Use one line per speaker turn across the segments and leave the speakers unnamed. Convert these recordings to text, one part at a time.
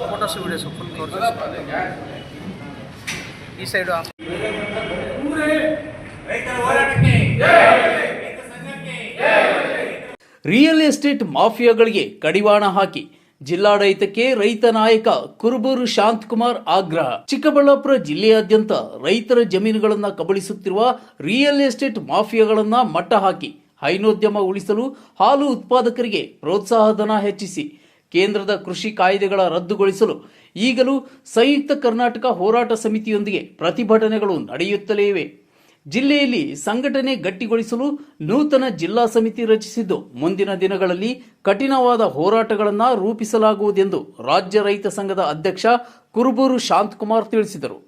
ಬಿಡಿ ಫುಲ್ ಈ side
real estate ಮಾಫಿಯಾಗಳಿಗೆ ಕಡಿವಾಣ ಹಾಕಿ ಜಿಲ್ಲಾಡಳಿತಕ್ಕೆ ರೈತ ನಾಯಕ ಕುರುಬೂರು ಶಾಂತಕುಮಾರ್ ಆಗ್ರಹ. ಚಿಕ್ಕಬಳ್ಳಾಪುರ ಜಿಲ್ಲೆಯಾದ್ಯಂತ ರೈತರ ಜಮೀನುಗಳನ್ನ ಕಬಳಿಸುತ್ತಿರುವ ರಿಯಲ್ ಎಸ್ಟೇಟ್ ಮಾಫಿಯಾಗಳನ್ನ ಮಟ್ಟ ಹಾಕಿ ಹೈನೋದ್ಯಮ ಉಳಿಸಲು ಹಾಲು ಉತ್ಪಾದಕರಿಗೆ ಪ್ರೋತ್ಸಾಹಧನ ಹೆಚ್ಚಿಸಿ. ಕೇಂದ್ರದ ಕೃಷಿ ಕಾಯ್ದೆಗಳ ರದ್ದುಗೊಳಿಸಲು ಈಗಲೂ ಸಂಯುಕ್ತ ಕರ್ನಾಟಕ ಹೋರಾಟ ಸಮಿತಿಯೊಂದಿಗೆ ಪ್ರತಿಭಟನೆಗಳು ನಡೆಯುತ್ತಲೇ ಇವೆ. ಜಿಲ್ಲೆಯಲ್ಲಿ ಸಂಘಟನೆ ಗಟ್ಟಿಗೊಳಿಸಲು ನೂತನ ಜಿಲ್ಲಾ ಸಮಿತಿ ರಚಿಸಿದ್ದು, ಮುಂದಿನ ದಿನಗಳಲ್ಲಿ ಕಠಿಣವಾದ ಹೋರಾಟಗಳನ್ನು ರೂಪಿಸಲಾಗುವುದೆಂದು ರಾಜ್ಯ ರೈತ ಸಂಘದ ಅಧ್ಯಕ್ಷ ಕುರುಬೂರು ಶಾಂತಕುಮಾರ್ ತಿಳಿಸಿದರು.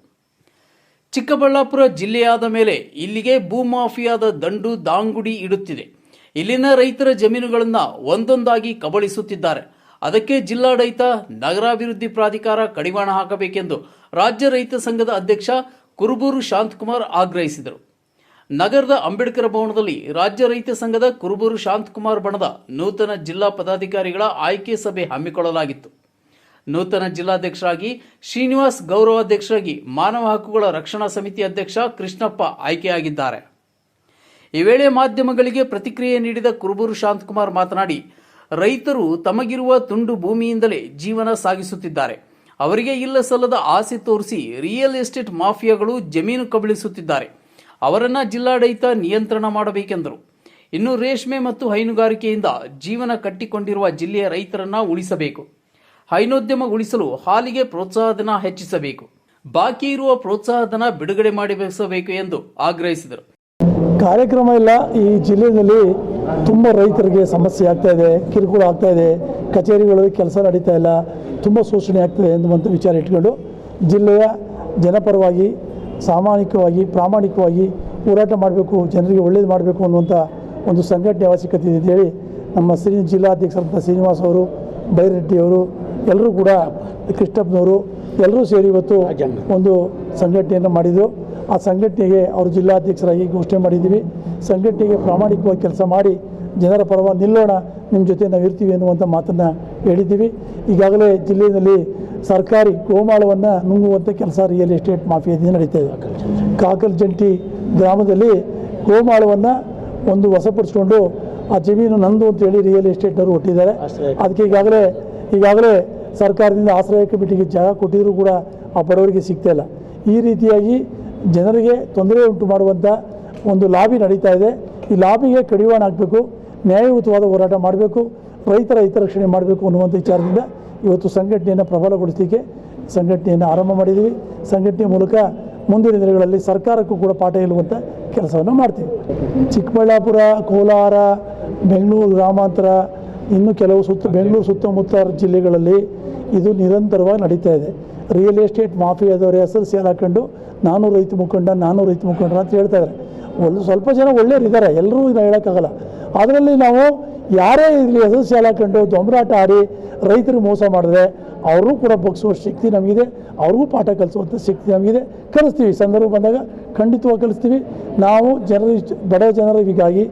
ಚಿಕ್ಕಬಳ್ಳಾಪುರ ಜಿಲ್ಲೆಯಾದ ಮೇಲೆ ಇಲ್ಲಿಗೆ ಭೂಮಾಫಿಯಾದ ದಂಡು ದಾಂಗುಡಿ ಇಡುತ್ತಿದೆ. ಇಲ್ಲಿನ ರೈತರ ಜಮೀನುಗಳನ್ನು ಒಂದೊಂದಾಗಿ ಕಬಳಿಸುತ್ತಿದ್ದಾರೆ. ಅದಕ್ಕೆ ಜಿಲ್ಲಾಡಳಿತ ನಗರಾಭಿವೃದ್ಧಿ ಪ್ರಾಧಿಕಾರ ಕಡಿವಾಣ ಹಾಕಬೇಕೆಂದು ರಾಜ್ಯ ರೈತ ಸಂಘದ ಅಧ್ಯಕ್ಷ ಕುರುಬೂರು ಶಾಂತಕುಮಾರ್ ಆಗ್ರಹಿಸಿದರು. ನಗರದ ಅಂಬೇಡ್ಕರ್ ಭವನದಲ್ಲಿ ರಾಜ್ಯ ರೈತ ಸಂಘದ ಕುರುಬೂರು ಶಾಂತಕುಮಾರ್ ಬಣದ ನೂತನ ಜಿಲ್ಲಾ ಪದಾಧಿಕಾರಿಗಳ ಆಯ್ಕೆ ಸಭೆ ಹಮ್ಮಿಕೊಳ್ಳಲಾಗಿತ್ತು. ನೂತನ ಜಿಲ್ಲಾಧ್ಯಕ್ಷರಾಗಿ ಶ್ರೀನಿವಾಸ್ ಗೌರವಾಧ್ಯಕ್ಷರಾಗಿ ಮಾನವ ಹಕ್ಕುಗಳ ರಕ್ಷಣಾ ಸಮಿತಿ ಅಧ್ಯಕ್ಷ ಕೃಷ್ಣಪ್ಪ ಆಯ್ಕೆಯಾಗಿದ್ದಾರೆ. ಈ ವೇಳೆ ಮಾಧ್ಯಮಗಳಿಗೆ ಪ್ರತಿಕ್ರಿಯೆ ನೀಡಿದ ಕುರುಬೂರು ಶಾಂತಕುಮಾರ್ ಮಾತನಾಡಿ ರೈತರು ತಮಗಿರುವ ತುಂಡು ಭೂಮಿಯಿಂದಲೇ ಜೀವನ ಸಾಗಿಸುತ್ತಿದ್ದಾರೆ. ಅವರಿಗೆ ಇಲ್ಲ ಸಲ್ಲದ ಆಸೆ ತೋರಿಸಿ ರಿಯಲ್ ಎಸ್ಟೇಟ್ ಮಾಫಿಯಾಗಳು ಜಮೀನು ಕಬಳಿಸುತ್ತಿದ್ದಾರೆ. ಅವರನ್ನ ಜಿಲ್ಲಾಡಳಿತ ನಿಯಂತ್ರಣ ಮಾಡಬೇಕೆಂದರು. ಇನ್ನು ರೇಷ್ಮೆ ಮತ್ತು ಹೈನುಗಾರಿಕೆಯಿಂದ ಜೀವನ ಕಟ್ಟಿಕೊಂಡಿರುವ ಜಿಲ್ಲೆಯ ರೈತರನ್ನ ಉಳಿಸಬೇಕು. ಹೈನೋದ್ಯಮ ಉಳಿಸಲು ಹಾಲಿಗೆ ಪ್ರೋತ್ಸಾಹಧನ ಹೆಚ್ಚಿಸಬೇಕು. ಬಾಕಿ ಇರುವ ಪ್ರೋತ್ಸಾಹಧನ ಬಿಡುಗಡೆ ಮಾಡಿಸಬೇಕು ಎಂದು ಆಗ್ರಹಿಸಿದರು.
ಕಾರ್ಯಕ್ರಮ ಇಲ್ಲ. ಈ ಜಿಲ್ಲೆಯಲ್ಲಿ ತುಂಬ ರೈತರಿಗೆ ಸಮಸ್ಯೆ ಆಗ್ತಾ ಇದೆ ಕಿರುಕುಳ ಆಗ್ತಾ ಇದೆ ಕಚೇರಿಗಳಲ್ಲಿ ಕೆಲಸ ನಡೀತಾ ಇಲ್ಲ. ತುಂಬ ಶೋಷಣೆ ಆಗ್ತದೆ ಎನ್ನುವಂಥ ವಿಚಾರ ಇಟ್ಕೊಂಡು ಜಿಲ್ಲೆಯ ಜನಪರವಾಗಿ ಸಾಮಾಜಿಕವಾಗಿ ಪ್ರಾಮಾಣಿಕವಾಗಿ ಹೋರಾಟ ಮಾಡಬೇಕು ಜನರಿಗೆ ಒಳ್ಳೇದು ಮಾಡಬೇಕು ಅನ್ನುವಂಥ ಒಂದು ಸಂಘಟನೆ ಅವಶ್ಯಕತೆ ಇದೆ ಅಂತೇಳಿ ನಮ್ಮ ಶ್ರೀ ಜಿಲ್ಲಾಧ್ಯಕ್ಷರಂಥ ಶ್ರೀನಿವಾಸ್ ಅವರು ಬೈರೆಡ್ಡಿಯವರು ಎಲ್ಲರೂ ಕೂಡ ಕೃಷ್ಣಪ್ಪನವರು ಎಲ್ಲರೂ ಸೇರಿ ಇವತ್ತು ಒಂದು ಸಂಘಟನೆಯನ್ನು ಮಾಡಿದರು ಆ ಸಂಘಟನೆಗೆ ಅವರು ಜಿಲ್ಲಾಧ್ಯಕ್ಷರಾಗಿ ಘೋಷಣೆ ಮಾಡಿದ್ದೀವಿ. ಸಂಘಟನೆಗೆ ಪ್ರಾಮಾಣಿಕವಾಗಿ ಕೆಲಸ ಮಾಡಿ ಜನರ ಪರವಾಗಿ ನಿಲ್ಲೋಣ ನಿಮ್ಮ ಜೊತೆ ನಾವು ಇರ್ತೀವಿ ಅನ್ನುವಂಥ ಮಾತನ್ನು ಹೇಳಿದ್ದೀವಿ. ಈಗಾಗಲೇ ಜಿಲ್ಲೆಯಲ್ಲಿ ಸರ್ಕಾರಿ ಗೋಮಾಳವನ್ನು ನುಂಗುವಂಥ ಕೆಲಸ ರಿಯಲ್ ಎಸ್ಟೇಟ್ ಮಾಫಿಯಾದಿಂದ ನಡೀತಾ ಇದೆ. ಕಾಕಲ್ ಜಂಟಿ ಗ್ರಾಮದಲ್ಲಿ ಗೋಮಾಳವನ್ನು ಒಂದು ವಶಪಡಿಸ್ಕೊಂಡು ಆ ಜಮೀನು ನಂದು ಅಂತೇಳಿ ರಿಯಲ್ ಎಸ್ಟೇಟ್ನವರು ಹೊಟ್ಟಿದ್ದಾರೆ ಅದಕ್ಕೆ ಈಗಾಗಲೇ ಈಗಾಗಲೇ ಸರ್ಕಾರದಿಂದ ಆಶ್ರಯ ಕಮಿಟಿಗೆ ಜಾಗ ಕೊಟ್ಟಿದ್ರು ಕೂಡ ಆ ಬಡವರಿಗೆ ಸಿಗ್ತಾ ಇಲ್ಲ. ಈ ರೀತಿಯಾಗಿ ಜನರಿಗೆ ತೊಂದರೆ ಉಂಟು ಮಾಡುವಂಥ ಒಂದು ಲಾಬಿ ನಡೀತಾ ಇದೆ. ಈ ಲಾಬಿಗೆ ಕಡಿವಾಣ ಹಾಕಬೇಕು, ನ್ಯಾಯಯುತವಾದ ಹೋರಾಟ ಮಾಡಬೇಕು, ರೈತರ ಹಿತರಕ್ಷಣೆ ಮಾಡಬೇಕು ಅನ್ನುವಂಥ ವಿಚಾರದಿಂದ ಇವತ್ತು ಸಂಘಟನೆಯನ್ನು ಪ್ರಬಲಗೊಳಿಸಲಿಕ್ಕೆ ಸಂಘಟನೆಯನ್ನು ಆರಂಭ ಮಾಡಿದ್ದೀವಿ ಸಂಘಟನೆ ಮೂಲಕ ಮುಂದಿನ ದಿನಗಳಲ್ಲಿ ಸರ್ಕಾರಕ್ಕೂ ಕೂಡ ಪಾಠ ಹೇಳುವಂಥ ಕೆಲಸವನ್ನು ಮಾಡ್ತೀವಿ. ಚಿಕ್ಕಬಳ್ಳಾಪುರ, ಕೋಲಾರ, ಬೆಂಗಳೂರು, ಗ್ರಾಮಾಂತರ, ಇನ್ನು ಕೆಲವು ಸುತ್ತ, ಬೆಂಗಳೂರು ಸುತ್ತಮುತ್ತ ಜಿಲ್ಲೆಗಳಲ್ಲಿ ಇದು ನಿರಂತರವಾಗಿ ನಡೀತಾ ಇದೆ. ರಿಯಲ್ ಎಸ್ಟೇಟ್ ಮಾಫಿಯಾದವರ ಹೆಸರು ಸೇಲ್ ಹಾಕೊಂಡು ನಾನು ರೈತ ಮುಖಂಡ ನಾನು ರೈತ ಮುಖಂಡ ಅಂತ ಹೇಳ್ತಾ ಇದ್ದಾರೆ ಒಂದು ಸ್ವಲ್ಪ ಜನ ಒಳ್ಳೆಯವ್ರು ಇದ್ದಾರೆ ಎಲ್ಲರೂ ಇದನ್ನ ಹೇಳೋಕ್ಕಾಗಲ್ಲ. ಅದರಲ್ಲಿ ನಾವು ಯಾರೇ ಇಲ್ಲಿ ಹೆಸರು ಸೇಲ್ ಹಾಕೊಂಡು ದೊಂಬರಾಟ ಆಡಿ ರೈತರು ಮೋಸ ಮಾಡಿದ್ರೆ ಅವರು ಕೂಡ ಬಗ್ಸುವ ಶಕ್ತಿ ನಮಗಿದೆ, ಅವ್ರಿಗೂ ಪಾಠ ಕಲಿಸುವಂಥ ಶಕ್ತಿ ನಮಗಿದೆ. ಕಲಿಸ್ತೀವಿ. ಸಂದರ್ಭ ಬಂದಾಗ ಖಂಡಿತವಾಗಿ ಕಲಿಸ್ತೀವಿ. ನಾವು ಜನರ ಬಡ ಜನರಿಗಾಗಿ,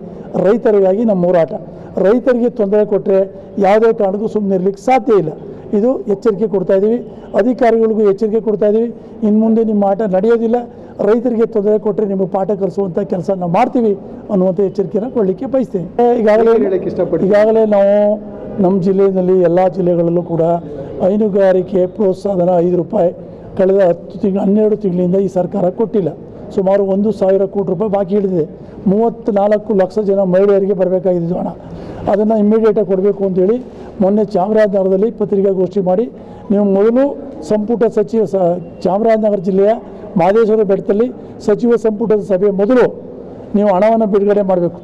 ರೈತರಿಗಾಗಿ ನಮ್ಮ ಹೋರಾಟ. ರೈತರಿಗೆ ತೊಂದರೆ ಕೊಟ್ಟರೆ ಯಾವುದೇ ಕಾರಣಕ್ಕೂ ಸುಮ್ಮನೆ ಇರಲಿಕ್ಕೆ ಸಾಧ್ಯ ಇಲ್ಲ. ಇದು ಎಚ್ಚರಿಕೆ ಕೊಡ್ತಾ ಇದ್ದೀವಿ ಅಧಿಕಾರಿಗಳಿಗೂ ಎಚ್ಚರಿಕೆ ಕೊಡ್ತಾ ಇದ್ದೀವಿ ಇನ್ನು ಮುಂದೆ ನಿಮ್ಮ ಆಟ ನಡೆಯೋದಿಲ್ಲ. ರೈತರಿಗೆ ತೊಂದರೆ ಕೊಟ್ಟರೆ ನಿಮಗೆ ಪಾಠ ಕಲಿಸುವಂಥ ಕೆಲಸ ನಾವು ಮಾಡ್ತೀವಿ ಅನ್ನುವಂಥ ಎಚ್ಚರಿಕೆಯನ್ನು ಕೊಡಲಿಕ್ಕೆ ಬಯಸ್ತೇನೆ. ಈಗಾಗಲೇ ಈಗಾಗಲೇ ನಾವು ನಮ್ಮ ಜಿಲ್ಲೆಯಲ್ಲಿ ಎಲ್ಲ ಜಿಲ್ಲೆಗಳಲ್ಲೂ ಕೂಡ ಹೈನುಗಾರಿಕೆ ಪ್ರೋತ್ಸಾಹನ ಐದು ರೂಪಾಯಿ ಕಳೆದ ಹತ್ತು ತಿಂಗಳು ಹನ್ನೆರಡು ತಿಂಗಳಿಂದ ಈ ಸರ್ಕಾರ ಕೊಟ್ಟಿಲ್ಲ. ಸುಮಾರು ಒಂದು ಸಾವಿರ ಕೋಟಿ ರೂಪಾಯಿ ಬಾಕಿ ಹಿಡಿದಿದೆ. ಮೂವತ್ತ್ನಾಲ್ಕು ಲಕ್ಷ ಜನ ಮಹಿಳೆಯರಿಗೆ ಬರಬೇಕಾಗಿದ್ದು ಹಣ ಅದನ್ನು ಇಮ್ಮಿಡಿಯೇಟಾಗಿ ಕೊಡಬೇಕು ಅಂತೇಳಿ ಮೊನ್ನೆ ಚಾಮರಾಜನಗರದಲ್ಲಿ ಪತ್ರಿಕಾಗೋಷ್ಠಿ ಮಾಡಿ ನೀವು ಮೊದಲು ಸಂಪುಟ ಸಚಿವ ಸ, ಚಾಮರಾಜನಗರ ಜಿಲ್ಲೆಯ ಮಹದೇಶ್ವರ ಬೆಟ್ಟದಲ್ಲಿ ಸಚಿವ ಸಂಪುಟದ ಸಭೆ ಮೊದಲು ನೀವು ಹಣವನ್ನು ಬಿಡುಗಡೆ ಮಾಡಬೇಕು,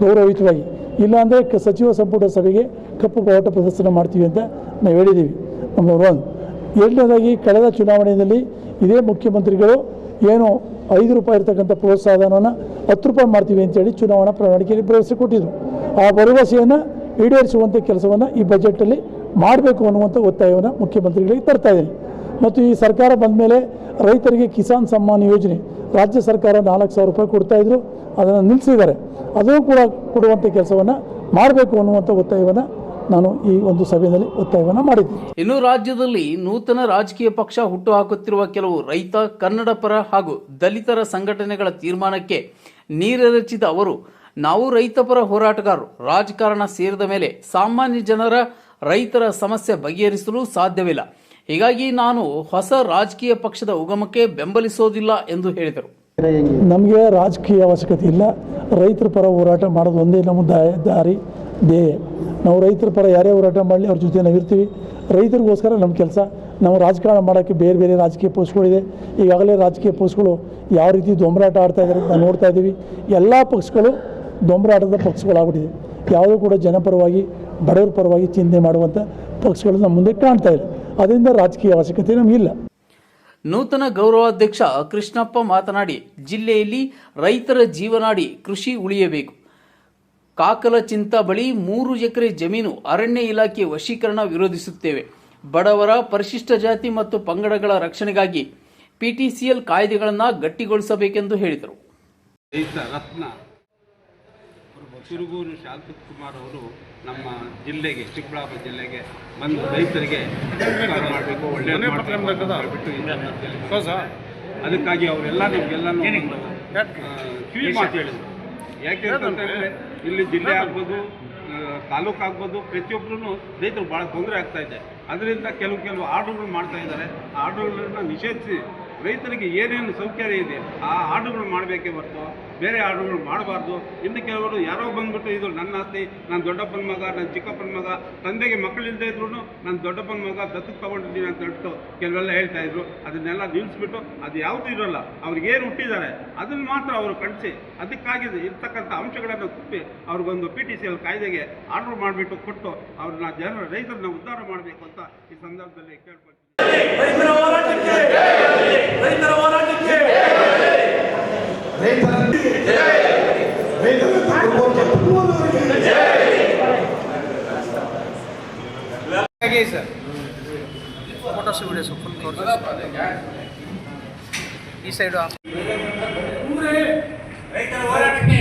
ಗೌರವಯುತವಾಗಿ. ಇಲ್ಲಾಂದರೆ ಕ, ಸಚಿವ ಸಂಪುಟ ಸಭೆಗೆ ಕಪ್ಪು ಬಾವುಟ ಪ್ರದರ್ಶನ ಮಾಡ್ತೀವಿ ಅಂತ ನಾವು ಹೇಳಿದ್ದೀವಿ. ನಂಬರ್ ಒನ್ ಎರಡನೇದಾಗಿ ಕಳೆದ ಚುನಾವಣೆಯಲ್ಲಿ ಇದೇ ಮುಖ್ಯಮಂತ್ರಿಗಳು ಏನು ಐದು ರೂಪಾಯಿ ಇರತಕ್ಕಂಥ ಪ್ರೋತ್ಸಾಹಧನವನ್ನು ಹತ್ತು ರೂಪಾಯಿ ಮಾಡ್ತೀವಿ ಅಂತೇಳಿ ಚುನಾವಣಾ ಪ್ರಣಾಳಿಕೆಯಲ್ಲಿ ಭರವಸೆ ಕೊಟ್ಟಿದ್ದರು ಆ ಭರವಸೆಯನ್ನು ಈಡೇರಿಸುವಂಥ ಕೆಲಸವನ್ನು ಈ ಬಜೆಟಲ್ಲಿ ಮಾಡಬೇಕು ಅನ್ನುವಂಥ ಒತ್ತಾಯವನ್ನು ಮುಖ್ಯಮಂತ್ರಿಗಳಿಗೆ ತರ್ತಾ ಇದ್ದೀನಿ. ಮತ್ತು ಈ ಸರ್ಕಾರ ಬಂದ ಮೇಲೆ ರೈತರಿಗೆ ಕಿಸಾನ್ ಸಮ್ಮಾನ್ ಯೋಜನೆ ರಾಜ್ಯ ಸರ್ಕಾರ ನಾಲ್ಕು ಸಾವಿರ ರೂಪಾಯಿ ಕೊಡ್ತಾಯಿದ್ರು ಅದನ್ನು ನಿಲ್ಲಿಸಿದ್ದಾರೆ ಅದನ್ನು ಕೂಡ ಕೊಡುವಂಥ ಕೆಲಸವನ್ನು ಮಾಡಬೇಕು ಅನ್ನುವಂಥ ಒತ್ತಾಯವನ್ನು ನಾನು ಈ ಒಂದು ಸಭೆಯಲ್ಲಿ ಒತ್ತಾಯವನ್ನು ಮಾಡಿದ್ದೀನಿ.
ಇನ್ನು ರಾಜ್ಯದಲ್ಲಿ ನೂತನ ರಾಜಕೀಯ ಪಕ್ಷ ಹುಟ್ಟುಹಾಕುತ್ತಿರುವ ಕೆಲವು ರೈತ ಕನ್ನಡ ಪರ ಹಾಗೂ ದಲಿತರ ಸಂಘಟನೆಗಳ ತೀರ್ಮಾನಕ್ಕೆ ನೀರೆರಚಿದ ಅವರು ನಾವು ರೈತಪರ ಹೋರಾಟಗಾರರು. ರಾಜಕಾರಣ ಸೇರಿದ ಮೇಲೆ ಸಾಮಾನ್ಯ ಜನರ ರೈತರ ಸಮಸ್ಯೆ ಬಗೆಹರಿಸಲು ಸಾಧ್ಯವಿಲ್ಲ. ಹೀಗಾಗಿ ನಾನು ಹೊಸ ರಾಜಕೀಯ ಪಕ್ಷದ ಉಗಮಕ್ಕೆ ಬೆಂಬಲಿಸೋದಿಲ್ಲ ಎಂದು ಹೇಳಿದರು.
ನಮಗೆ ರಾಜಕೀಯ ಅವಶ್ಯಕತೆ ಇಲ್ಲ. ರೈತರ ಪರ ಹೋರಾಟ ಮಾಡೋದು ಒಂದೇ ನಮ್ಮ ದಾರಿ. ದೇಹ ನಾವು ರೈತರ ಪರ ಯಾರೇ ಹೋರಾಟ ಮಾಡಲಿ ಅವ್ರ ಜೊತೆ ನಾವು ಇರ್ತೀವಿ. ರೈತರಿಗೋಸ್ಕರ ನಮ್ಮ ಕೆಲಸ. ನಾವು ರಾಜಕಾರಣ ಮಾಡೋಕ್ಕೆ ಬೇರೆ ಬೇರೆ ರಾಜಕೀಯ ಪಕ್ಷಗಳಿದೆ ಈಗಾಗಲೇ ರಾಜಕೀಯ ಪಕ್ಷಗಳು ಯಾವ ರೀತಿ ದೊಂಬರಾಟ ಆಡ್ತಾ ಇದ್ದಾರೆ ನಾವು ನೋಡ್ತಾ ಇದ್ದೀವಿ ಎಲ್ಲ ಪಕ್ಷಗಳು ದೊಂಬರಾಟದ ಪಕ್ಷಗಳಾಗ್ಬಿಟ್ಟಿದೆ. ಯಾವುದೂ ಕೂಡ ಜನಪರವಾಗಿ ಬಡವರ ಪರವಾಗಿ ಚಿಂತನೆ ಮಾಡುವಂಥ ಪಕ್ಷಗಳು ನಮ್ಮ ಮುಂದೆ ಕಾಣ್ತಾ ಇಲ್ಲ. ಅದರಿಂದ ರಾಜಕೀಯ ಅವಶ್ಯಕತೆ ನಮಗಿಲ್ಲ
ನೂತನ ಗೌರವಾಧ್ಯಕ್ಷ ಕೃಷ್ಣಪ್ಪ ಮಾತನಾಡಿ ಜಿಲ್ಲೆಯಲ್ಲಿ ರೈತರ ಜೀವನಾಡಿ ಕೃಷಿ ಉಳಿಯಬೇಕು. ಕಾಕಲ ಚಿಂತ ಬಳಿ ಮೂರು ಎಕರೆ ಜಮೀನು ಅರಣ್ಯ ಇಲಾಖೆ ವಶೀಕರಣ ವಿರೋಧಿಸುತ್ತೇವೆ. ಬಡವರ ಪರಿಶಿಷ್ಟ ಜಾತಿ ಮತ್ತು ಪಂಗಡಗಳ ರಕ್ಷಣೆಗಾಗಿ ಪಿಟಿಸಿಎಲ್ ಕಾಯ್ದೆಗಳನ್ನು ಗಟ್ಟಿಗೊಳಿಸಬೇಕೆಂದು ಹೇಳಿದರು.
ರೈತ ರತ್ನ ಸುರಗೂರು ಶಾಂತಕುಮಾರ್ ಅವರು ನಮ್ಮ ಜಿಲ್ಲೆಗೆ ಚಿಕ್ಕಬಳ್ಳಾಪುರ ಜಿಲ್ಲೆಗೆ ಬಂದು ರೈತರಿಗೆ ಉಪಕಾರ ಮಾಡಬೇಕು ಒಳ್ಳೆ ಅದಕ್ಕಾಗಿ ಅವರೆಲ್ಲ ನಿಮಗೆಲ್ಲ ಕಿವಿ ಮಾತು ಹೇಳಿದ್ರು ಯಾಕೆ ಅಂತಂದ್ರೆ ಇಲ್ಲಿ ಜಿಲ್ಲೆ ಆಗ್ಬೋದು ತಾಲೂಕು ಆಗ್ಬೋದು ಪ್ರತಿಯೊಬ್ಬರೂ ರೈತರು ಭಾಳ ತೊಂದರೆ ಆಗ್ತಾ ಇದೆ. ಅದರಿಂದ ಕೆಲವು ಕೆಲವು ಆರ್ಡರ್ಗಳು ಮಾಡ್ತಾ ಇದ್ದಾರೆ. ಆರ್ಡರ್ಗಳನ್ನ ನಿಷೇಧಿಸಿ ರೈತರಿಗೆ ಏನೇನು ಸೌಕರ್ಯ ಇದೆ, ಆ ಆರ್ಡರ್ಗಳು ಮಾಡಬೇಕೇ ಹೊರತು ಬೇರೆ ಆರ್ಡರ್ಗಳು ಮಾಡಬಾರ್ದು. ಇನ್ನು ಕೆಲವರು ಯಾರೋ ಬಂದ್ಬಿಟ್ಟು, ಇದು ನನ್ನ ಆಸ್ತಿ ನಾನು ದೊಡ್ಡಪ್ಪನ ಮಗ, ನನ್ನ ಚಿಕ್ಕಪ್ಪನ ಮಗ, ತಂದೆಗೆ ಮಕ್ಕಳಿಲ್ಲದೆ ಇದ್ರು ನಾನು ದೊಡ್ಡಪ್ಪನ ಮಗ ದತ್ತಕ್ಕೆ ತಗೊಂಡಿದ್ದೀನಿ ಅಂತ ಹೇಳ್ಬಿಟ್ಟು ಕೆಲವೆಲ್ಲ ಹೇಳ್ತಾ ಇದ್ರು. ಅದನ್ನೆಲ್ಲ ನಿಲ್ಲಿಸ್ಬಿಟ್ಟು ಅದು ಯಾವುದು ಇರೋಲ್ಲ. ಅವ್ರಿಗೇನು ಹುಟ್ಟಿದ್ದಾರೆ, ಅದನ್ನು ಮಾತ್ರ ಅವರು ಕಳಿಸಿ ಅದಕ್ಕಾಗಿ ಇರ್ತಕ್ಕಂಥ ಅಂಶಗಳನ್ನು ತುಂಬಿ ಅವ್ರಿಗೊಂದು ಪಿ ಟಿ ಸಿ ಎಲ್ ಕಾಯ್ದೆಗೆ ಆರ್ಡರ್ ಮಾಡಿಬಿಟ್ಟು ಕೊಟ್ಟು ಅವ್ರನ್ನ ಜನರ ರೈತರನ್ನ ಉದ್ಧಾರ ಮಾಡಬೇಕು ಅಂತ ಈ ಸಂದರ್ಭದಲ್ಲಿ ಕೇಳ್ಕೊಳ್ತೀನಿ.
ರೈತರ ಹೋರಾಟಕ್ಕೆ ರೈತರ ಹೋರಾಟಕ್ಕೆ
ಫೋಟೋಸ್ ವಿಡಿಯೋಸ್ ಫುಲ್ ಈ ಸೈಡು
ರೈತರ ಹೋರಾಟಕ್ಕೆ